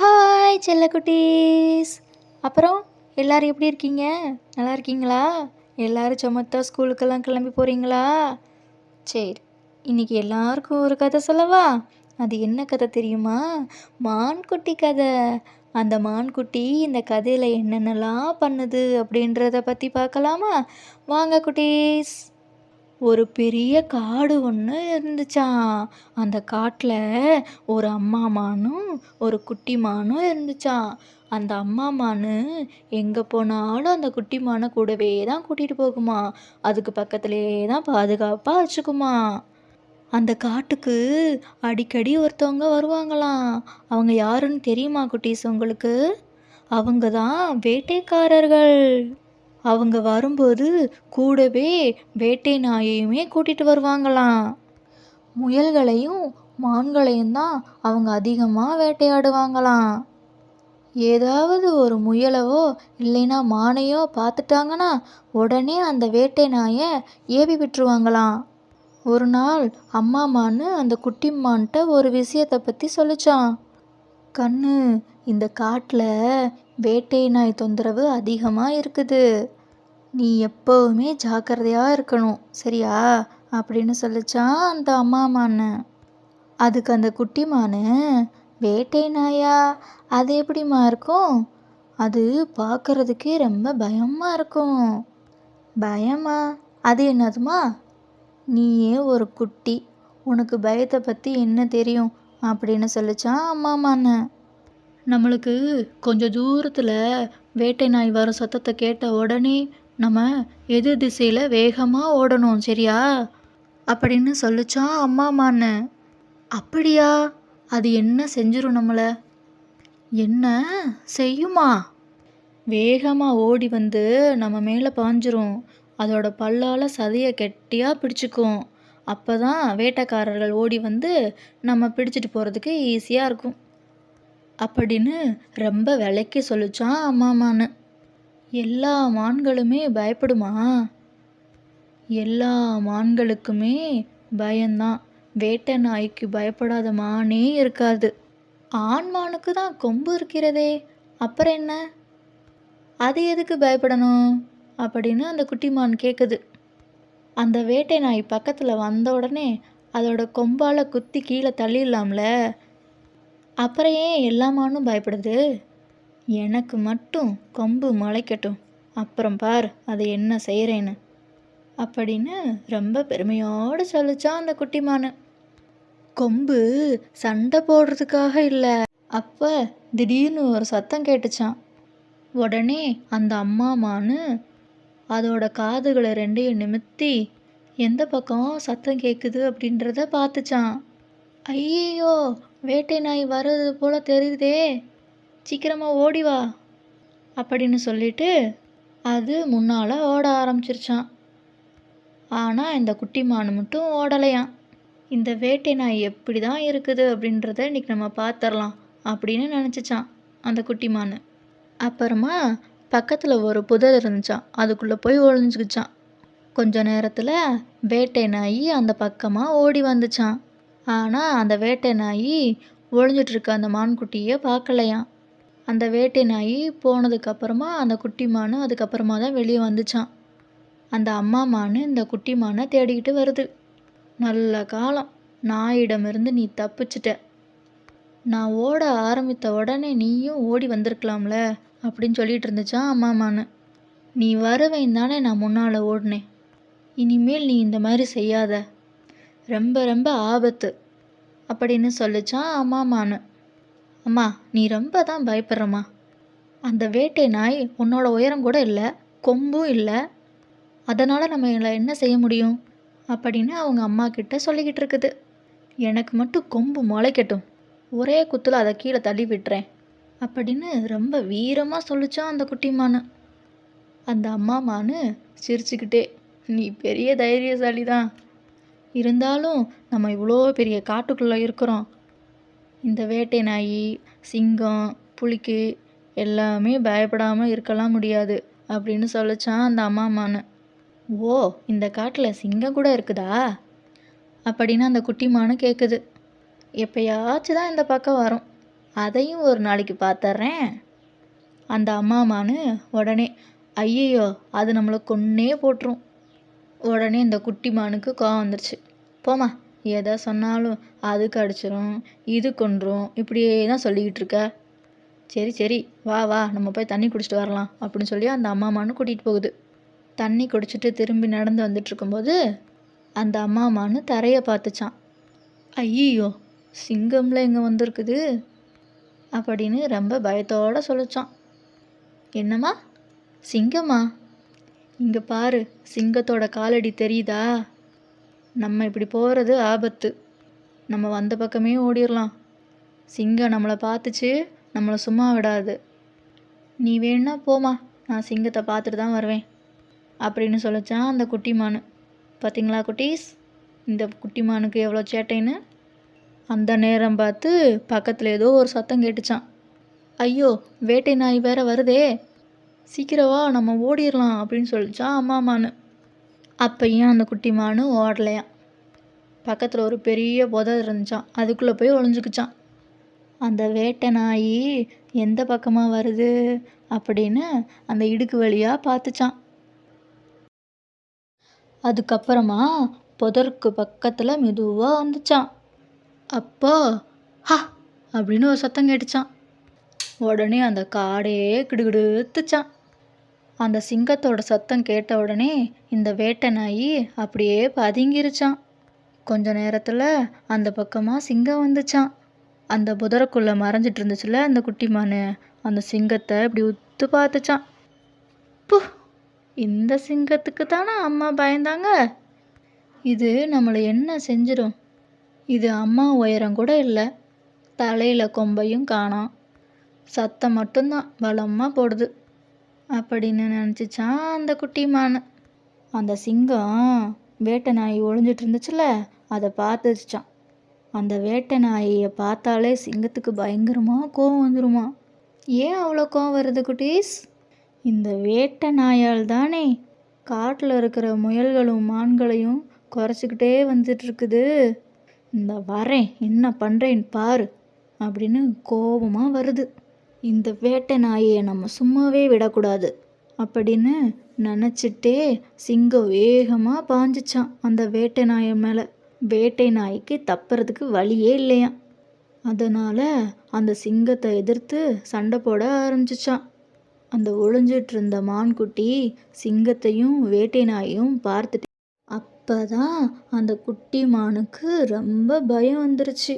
Hi செல்லக்குட்டீஸ். அப்புறம் எல்லோரும் எப்படி இருக்கீங்க? நல்லா இருக்கீங்களா? எல்லோரும் சமத்தா ஸ்கூலுக்கெல்லாம் கிளம்பி போகிறீங்களா சரி இன்றைக்கி எல்லாருக்கும் ஒரு கதை சொல்லவா? அது என்ன கதை தெரியுமா? மான்குட்டி கதை. அந்த மான்குட்டி இந்த கதையில் என்னென்னலாம் பண்ணுது அப்படின்றத பற்றி பார்க்கலாமா? வாங்க குட்டீஸ். ஒரு பெரிய காடு ஒன்று இருந்துச்சாம். அந்த காட்டில் ஒரு அம்மா மானும் ஒரு குட்டி மானும் இருந்துச்சாம். அந்த அம்மா மானு எங்கே போனாலும் அந்த குட்டி மானை கூடவே தான் கூட்டிகிட்டு போகுமா அதுக்கு பக்கத்துலேயே தான் பாதுகாப்பாக வச்சுக்குமா அந்த காட்டுக்கு அடிக்கடி ஒருத்தவங்க வருவாங்களாம். அவங்க யாருன்னு தெரியுமா குட்டீஸ் உங்களுக்கு? அவங்க தான் வேட்டைக்காரர்கள். அவங்க வரும்போது கூடவே வேட்டை நாயையுமே கூட்டிகிட்டு வருவாங்களாம். முயல்களையும் மான்களையும் தான் அவங்க அதிகமாக வேட்டையாடுவாங்களாம். ஏதாவது ஒரு முயலவோ இல்லைன்னா மானையோ பார்த்துட்டாங்கன்னா உடனே அந்த வேட்டை நாயை ஏவி விட்டுருவாங்களாம். ஒரு நாள் அம்மா மான்னு அந்த குட்டி மான்கிட்ட ஒரு விஷயத்தை பற்றி சொல்லிச்சான் கண்ணு இந்த காட்டில் வேட்டை நாய் தொந்தரவு அதிகமாக இருக்குது நீ எப்போவுமே ஜாக்கிரதையாக இருக்கணும் சரியா? அப்படின்னு சொல்லிச்சான் அந்த அம்மா மான் அதுக்கு அந்த குட்டி மான் வேட்டை நாயா அது எப்படிம்மா இருக்கும்? அது பார்க்கறதுக்கே ரொம்ப பயமாக இருக்கும். பயமா? அது என்னதுமா நீயே ஒரு குட்டி உனக்கு பயத்தை பற்றி என்ன தெரியும்? அப்படின்னு சொல்லிச்சான் அம்மா மான்னு நம்மளுக்கு கொஞ்சம் தூரத்தில் வேட்டை நாய் வரும் சத்தத்தை கேட்ட உடனே நம்ம எதிர் திசையில் வேகமாக ஓடணும் சரியா? அப்படின்னு சொல்லிச்சான் அம்மாமான்னு அப்படியா? அது என்ன செஞ்சிரும் நம்மளை? என்ன செய்யுமா? வேகமாக ஓடி வந்து நம்ம மேலே பாஞ்சிரும். அதோட பல்லால் சதையை கெட்டியாக பிடிச்சிக்கும். அப்போ தான் வேட்டைக்காரர்கள் ஓடி வந்து நம்ம பிடிச்சிட்டு போகிறதுக்கு ஈஸியாக இருக்கும். அப்படின்னு ரொம்ப விலைக்கு சொல்லிச்சான் அம்மாமான்னு எல்லா மான்களுமே பயப்படுமா? எல்லா மான்களுக்குமே பயம்தான் வேட்டை நாய்க்கு பயப்படாத மானே இருக்காது. ஆண் மானுக்கு தான் கொம்பு இருக்கிறதே. அப்புறம் என்ன? அது எதுக்கு பயப்படணும்? அப்படின்னு அந்த குட்டி மான் கேட்குது அந்த வேட்டை நாய் பக்கத்தில் வந்த உடனே அதோட கொம்பால் குத்தி கீழே தள்ளிடலாம்ல. அப்புறம் ஏன் எல்லா மானும் பயப்படுது? எனக்கு மட்டும் கொம்பு முளைக்கட்டும். அப்புறம் பார் அதை என்ன செய்கிறேன்னு அப்படின்னு ரொம்ப பெருமையோடு சொல்லிச்சான் அந்த குட்டி மானு. கொம்பு சண்டை போடுறதுக்காக இல்லை. அப்போ திடீர்னு ஒரு சத்தம் கேட்டுச்சான். உடனே அந்த அம்மா மானு அதோட காதுகளை ரெண்டையும் நிமித்தி எந்த பக்கம் சத்தம் கேட்குது அப்படின்றத பார்த்துச்சான். ஐயோ வேட்டை நாய் வர்றது போல தெரியுதே. சீக்கிரமாக ஓடி வா. அப்படின்னு சொல்லிட்டு அது முன்னால் ஓட ஆரம்பிச்சிருச்சான் ஆனால் இந்த குட்டி மான் மட்டும் ஓடலையாம். இந்த வேட்டை நாய் எப்படி தான் இருக்குது அப்படின்றத இன்றைக்கி நம்ம பார்த்துடலாம் அப்படின்னு நினச்சிச்சான் அந்த குட்டி மான். அப்புறமா பக்கத்தில் ஒரு புதர் இருந்துச்சான் அதுக்குள்ளே போய் ஒழிஞ்சுக்கிச்சான் கொஞ்ச நேரத்தில் வேட்டை நாய் அந்த பக்கமாக ஓடி வந்துச்சான் ஆனால் அந்த வேட்டை நாய் ஒளிஞ்சிட்டு அந்த அந்த மான்குட்டியை பார்க்கலையாம் அந்த வேட்டை நாய் போனதுக்கப்புறமா அந்த குட்டி மானு அதுக்கப்புறமா தான் வெளியே வந்துச்சான் அந்த அம்மா மானு இந்த குட்டி மானை தேடிக்கிட்டு வருது. நல்ல காலம். நாயிடமிருந்து நீ தப்பிச்சிட்ட. நான் ஓட ஆரம்பித்த உடனே நீயும் ஓடி வந்திருக்கலாம்ல அப்படின்னு சொல்லிட்டு இருந்துச்சான் அம்மா மானு. நீ வருவேன் தானே நான் முன்னால் ஓடினேன். இனிமேல் நீ இந்த மாதிரி செய்யாத. ரொம்ப ரொம்ப ஆபத்து அப்படின்னு சொல்லிச்சான் அம்மா அம்மா நீ ரொம்ப தான் பயப்படுறம்மா. அந்த வேட்டை நாய் உன்னோட உயரம் கூட இல்லை கொம்பும் இல்லை. அதனால் நம்ம இதில் என்ன செய்ய முடியும்? அப்படின்னு அவங்க அம்மா கிட்ட சொல்லிக்கிட்டு இருக்குது. எனக்கு மட்டும் கொம்பு முளைக்கட்டும். ஒரே குத்தில் அதை கீழே தள்ளி விட்டுறேன் அப்படின்னு ரொம்ப வீரமாக சொல்லிச்சான் அந்த குட்டிமானு அந்த அம்மா மானு சிரிச்சுக்கிட்டே நீ பெரிய தைரியசாலி தான் இருந்தாலும் நம்ம இவ்வளோ பெரிய காட்டுக்குள்ளே இருக்கிறோம். இந்த வேட்டை நாய் சிங்கம் புலிக்கு எல்லாமே பயப்படாமல் இருக்கலாம் முடியாது அப்படின்னு சொல்லிச்சான் அந்த அம்மா மானு ஓ இந்த காட்டில் சிங்கம் கூட இருக்குதா? அப்படின்னு அந்த குட்டிமானு கேட்குது எப்பயாச்சும் தான் இந்த பக்கம் வரும். அதையும் ஒரு நாளைக்கு பார்த்துட்றேன் அந்த அம்மா மானு உடனே ஐயையோ அது நம்மளை கொன்னே போட்டுரும். உடனே இந்த குட்டி மானுக்கு கோவம் வந்துருச்சு. போம்மா எதை சொன்னாலும் அது கடிச்சிரும் இது கொன்றும் இப்படியே தான் சொல்லிக்கிட்டு இருக்க. சரி சரி வா வா நம்ம போய் தண்ணி குடிச்சிட்டு வரலாம் அப்படின்னு சொல்லி அந்த அம்மா மானு கூட்டிகிட்டு போகுது. தண்ணி குடிச்சிட்டு திரும்பி நடந்து வந்துட்டு இருக்கும்போது அந்த அம்மா மானு தரையை பார்த்துச்சான் ஐயோ சிங்கம்ல இங்கே வந்திருக்குது? அப்படின்னு ரொம்ப பயத்தோடு சொல்லிச்சான் என்னம்மா சிங்கம்மா? இங்கே பாரு சிங்கத்தோட காலடி தெரியுதா? நம்ம இப்படி போகிறது ஆபத்து. நம்ம வந்த பக்கமே ஓடிடலாம் சிங்கம் நம்மளை பார்த்துச்சு நம்மளை சும்மா விடாது. நீ வேணா போமா நான் சிங்கத்தை பார்த்துட்டு தான் வருவேன் அப்படின்னு சொல்லிச்சான் அந்த குட்டி மானு. பார்த்தீங்களா குட்டீஸ்? இந்த குட்டி மானுக்கு எவ்வளோ சேட்டைன்னு? அந்த நேரம் பார்த்து பக்கத்தில் ஏதோ ஒரு சத்தம் கேட்டுச்சான். ஐயோ வேட்டை நாய் வேற வருதே. சீக்கிரம் வா நம்ம ஓடிடலாம் அப்படின்னு சொல்லிச்சா அம்மா மானு ஏன் அந்த குட்டி மானு ஓடலையாம். பக்கத்தில் ஒரு பெரிய புதை இருந்துச்சான் அதுக்குள்ளே போய் ஒளிஞ்சுக்குச்சான் அந்த வேட்டை நாய் எந்த பக்கமாக வருது? அப்படின்னு அந்த இடுக்கு வழியாக பார்த்துச்சான் அதுக்கப்புறமா புதருக்கு பக்கத்தில் மெதுவாக வந்துச்சான் அப்போ ஹா! அப்படின்னு ஒரு சத்தம் கேட்டுச்சான் உடனே அந்த காடே கிடுகிடுத்துச்சான் அந்த சிங்கத்தோட சத்தம் கேட்ட உடனே இந்த வேட்டை நாய் அப்படியே பதுங்கிருச்சான். கொஞ்ச நேரத்தில் அந்த பக்கமாக சிங்கம் வந்துச்சான். அந்த புதரக்குள்ளே மறைஞ்சிட்டு இருந்துச்சுல அந்த குட்டிமான அந்த சிங்கத்தை இப்படி உத்து பார்த்துச்சான். பு இந்த சிங்கத்துக்கு தானே அம்மா பயந்தாங்க? இது நம்மளை என்ன செஞ்சிடும் இது அம்மா உயரம் கூட இல்லை. தலையில் கொம்பையும் காணாம். சத்தம் மட்டும்தான் பலமாக போடுது. அப்படின்னு நினச்சிச்சான் அந்த குட்டி மானு. அந்த சிங்கம் வேட்டை நாய் ஒளிஞ்சிட்டு இருந்துச்சுல அதை பார்த்துச்சான் அந்த வேட்டை நாயை பார்த்தாலே சிங்கத்துக்கு பயங்கரமாக கோவம் வந்துருமா. ஏன் அவ்வளோ கோவம் வருது குட்டீஸ்? இந்த வேட்டை நாயால் தானே காட்டில் இருக்கிற முயல்களும் மான்களையும் குறைச்சிக்கிட்டே வந்துட்டுருக்குது. இந்த வரேன் என்ன பண்ணுறேன்னு பாரு அப்படின்னு கோபமாக வருது. இந்த வேட்டை நாயை நம்ம சும்மாவே விடக்கூடாது. அப்படின்னு நினச்சிட்டே சிங்கம் வேகமாக பாஞ்சிச்சான் அந்த வேட்டை நாயை மேலே. வேட்டை நாய்க்கு தப்புறதுக்கு வழியே இல்லையாம். அதனால் அந்த சிங்கத்தை எதிர்த்து சண்டை போட ஆரம்பிச்சிச்சான். அந்த ஒளிஞ்சிட்டு இருந்த மான்குட்டி சிங்கத்தையும் வேட்டை நாயையும் பார்த்துட்டு அப்போ தான் அந்த குட்டி மானுக்கு ரொம்ப பயம் வந்துருச்சு.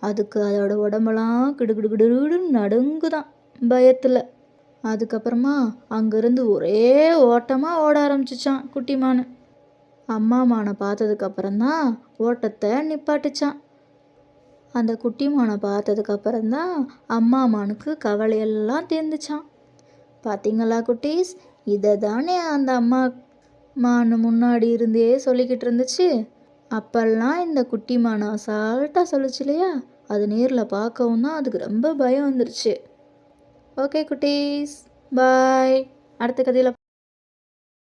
அதுக்கு அதோட உடம்பெல்லாம் கிடுகிடுகிடுன்னு நடுங்குதான் பயத்தில். அதுக்கப்புறமா அங்கேருந்து ஒரே ஓட்டமாக ஓட ஆரம்பிச்சிச்சான் குட்டிமானு அம்மா மானை பார்த்ததுக்கப்புறந்தான் ஓட்டத்தை நிப்பாட்டிச்சான். அந்த குட்டி மானை பார்த்ததுக்கப்புறந்தான் அம்மா மானுக்கு கவலையெல்லாம் தீர்ந்துச்சான். பார்த்தீங்களா குட்டீஸ்? இதை தானே அந்த அம்மா மானு முன்னாடி இருந்தே சொல்லிக்கிட்டு இருந்துச்சு. அப்பெல்லாம் இந்த குட்டி சால்ட்டாக அசால்ட்டாக சொல்லுச்சு இல்லையா அது நேரில் பார்க்கவும் தான் அதுக்கு ரொம்ப பயம் வந்துருச்சு. ஓகே குட்டீஸ். பாய். அடுத்த கதையில்